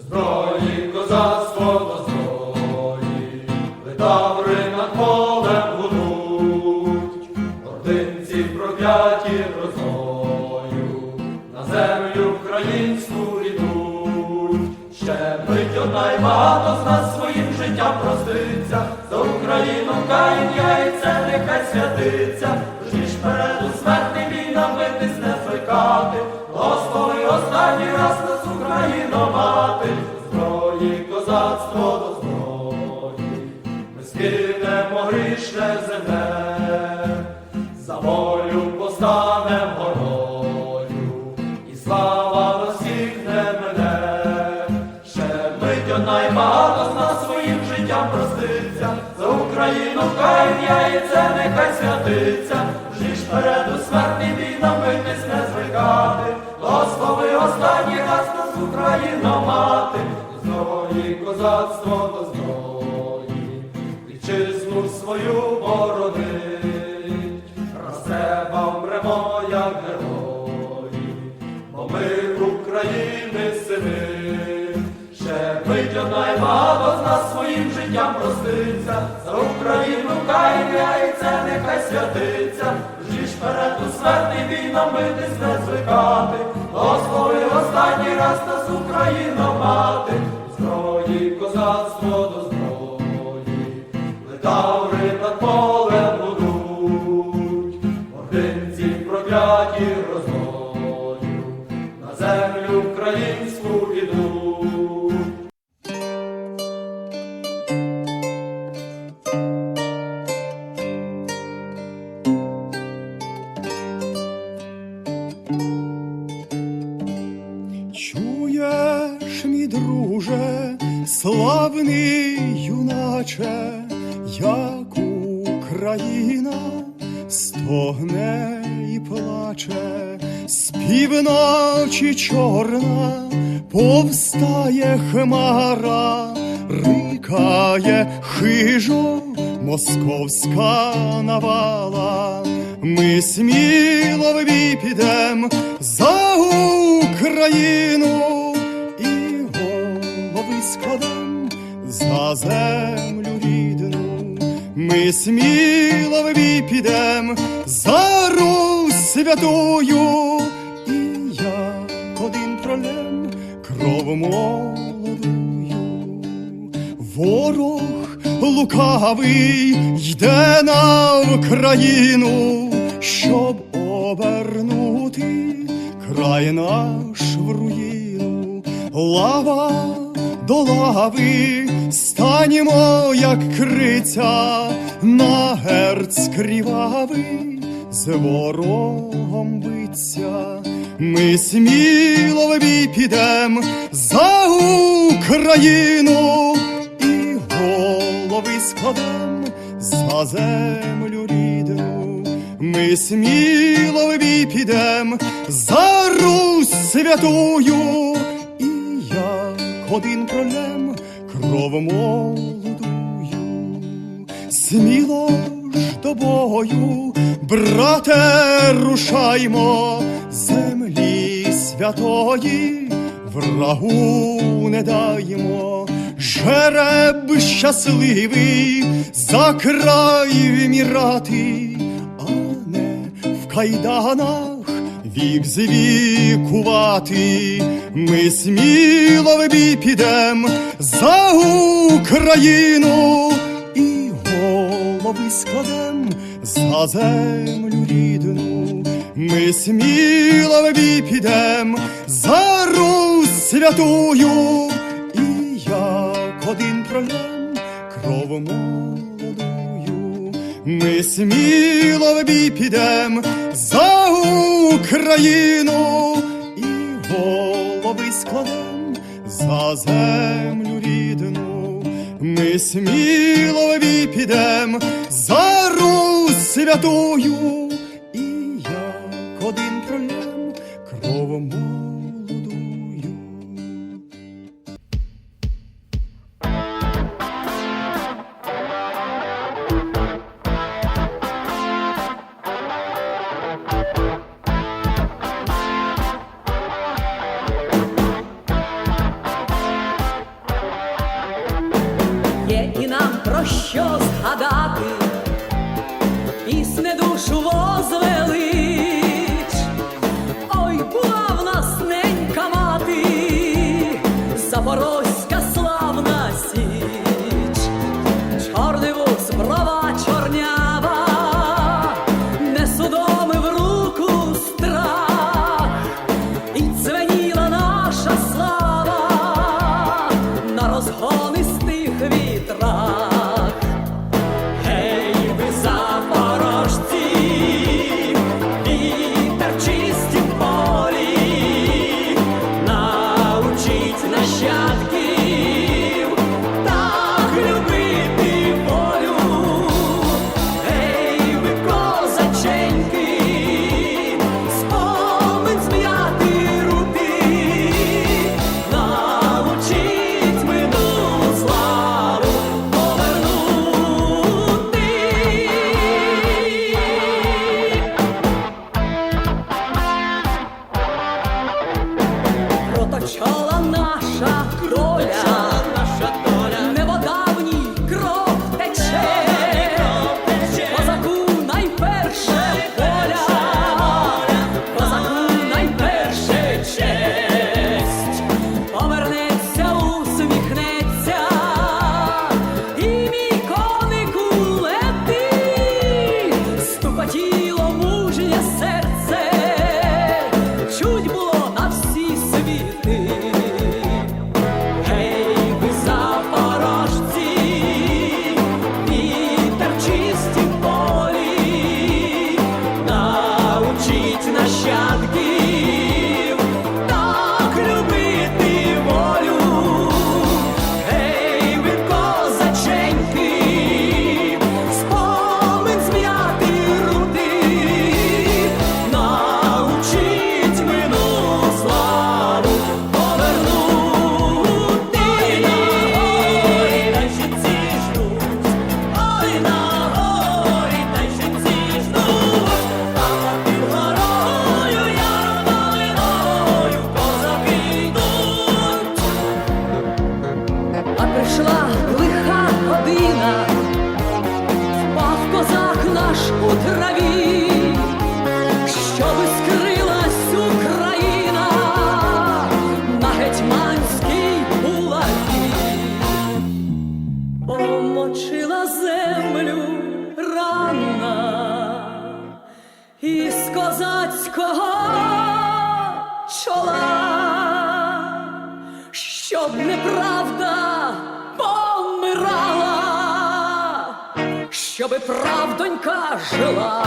Зброї козацтво до зброї, летаври над полем гудуть, ординці прокляті грозою, на землю українську ідуть. Ще мить одна багато з нас своїм життям проститься, за Україну каїн яйце, нехай святиться, ж переду смертний бій Україно мати, зброї козацтво до зброї, ми скинемо грішне земле, за волю постанем горою, і слава на мене. Ще мить одна й багато з нас своїм життям проститься, за Україну хай яйце, нехай святиться, ж переду смертний бій нам не звикати, Господи, останній раз Україна мати, до зброї козацтво до зброї, вітчизну свою боронить, раз треба вмремо, як герої, бо ми України сини. Ще мить одна й багато з нас своїм життям проститься, за Україну хай яйце, нехай святиться, ж перед у смертний бій нам битись не звикати, Господи, останній раз нас Україна мати, зброї козацтво юначе, як Україна стогне і плаче, з півночі чорна повстає хмара, рикає хижо московська навала. Ми сміло в підем за Україну і голови складем за землю рідну. Ми сміло в бій підем за Русь святую, і як один пролем кров молодую. Ворог лукавий йде на Україну, щоб обернути край наш в руїну. Лава до лави, станімо, як криця, на герць кривавий, з ворогом биться. Ми сміло в бій підем за Україну і голови складем за землю рідну. Ми сміло в бій підем за Русь святую, один пролем кров молодую. Сміло ж до бою, брате, рушаймо, землі святої, врагу не даймо, жереб щасливий за край вмірати, а не в кайданах вік звікувати. Ми сміло в бій підем за Україну і голови складем за землю рідну. Ми сміло в бій підем за Русь святую, і як один пролем кров. Ми сміло в бій підем за Україну і голови складем за землю рідну. Ми сміло в бій підем за Русь святую, і як один пролем кров прийшла лиха година, впав козак наш у траві, щоб скрилась Україна на гетьманській булаві, помочила землю рана із козацького чола. щоби правдонька жила.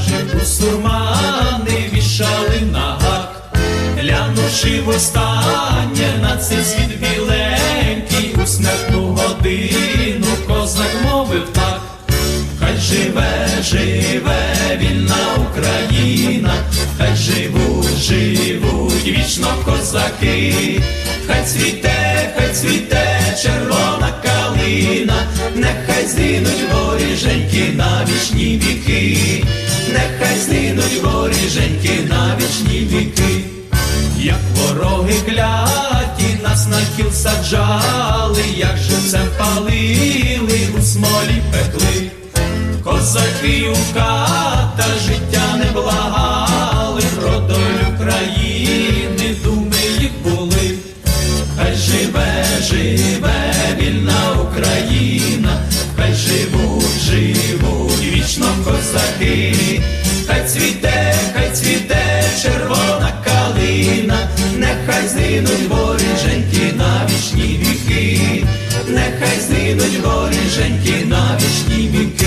каже, бусурмани вішали на гак, глянувши востаннє на це світ біленький, у смертну годину козак мовив так, хай живе, живе вільна Україна, хай живуть, живуть вічно козаки, хай цвіте, хай цвіте, червона калина, нехай зрінуть воріженьки на вічні віки нехай знинуть воріженьки на вічні віки, як вороги кляті, нас на кіл саджали, як живцем палили, у смолі пекли, козаки у ката життя. Нехай згинуть воріженьки на вічні віки, нехай згинуть воріженьки на вічні віки.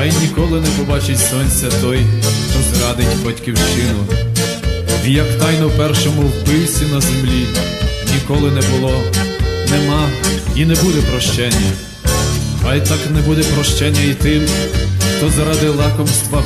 Хай ніколи не побачить сонця той, хто зрадить батьківщину. Як тайно першому вбивці на землі ніколи не було, нема і не буде прощення. Хай так не буде прощення і тим, хто заради лакомства